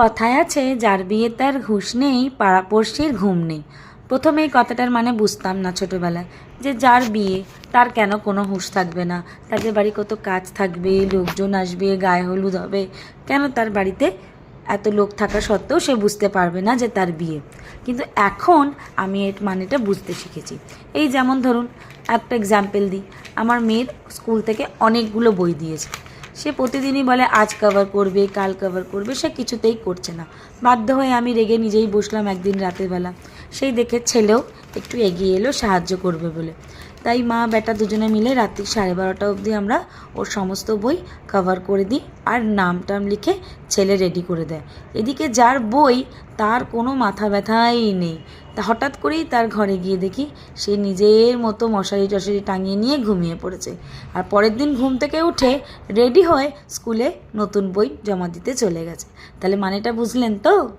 কথায় আছে, যার বিয়ে তার হুঁশ নেই পাড়াপড়শির ঘুম নেই। প্রথমে এই কথাটার মানে বুঝতাম না ছোটোবেলায়, যে যার বিয়ে, তার কেন কোনো হুঁশ থাকবে না? তাদের বাড়ি কত কাজ থাকবে, লোকজন আসবে, গায়ে হলুদ হবে, কেন তার বাড়িতে এত লোক থাকা সত্ত্বেও সে বুঝতে পারবে না যে তার বিয়ে? কিন্তু এখন আমি এর মানেটা বুঝতে শিখেছি। এই যেমন ধরুন, একটা এক্সাম্পল দিই। আমার মেয়ের স্কুল থেকে অনেকগুলো বই দিয়েছে। সে প্রতিদিনই বলে, আজ কভার করবে, কাল কভার করবে। সে কিছুতেই করছে না। বাধ্য হয়ে আমি রেগে নিজেই বসলাম একদিন রাতের বেলা। সেই দেখে ছেলেও একটু এগিয়ে এলো, সাহায্য করবে বলে। তাই মা বেটা দুজনে মিলে রাত্রি সাড়ে বারোটা অবধি আমরা ওর সমস্ত বই কভার করে দিই আর নাম টাম লিখে ছেলে রেডি করে দেয়। এদিকে যার বই, তার কোনো মাথা ব্যথাই নেই। তা হঠাৎ করেই তার ঘরে গিয়ে দেখি সে নিজের মতো মশারি টশারি টাঙিয়ে নিয়ে ঘুমিয়ে পড়েছে। আর পরের দিন ঘুম থেকে উঠে রেডি হয়ে স্কুলে নতুন বই জমা দিতে চলে গেছে। তাহলে মানেটা বুঝলেন তো?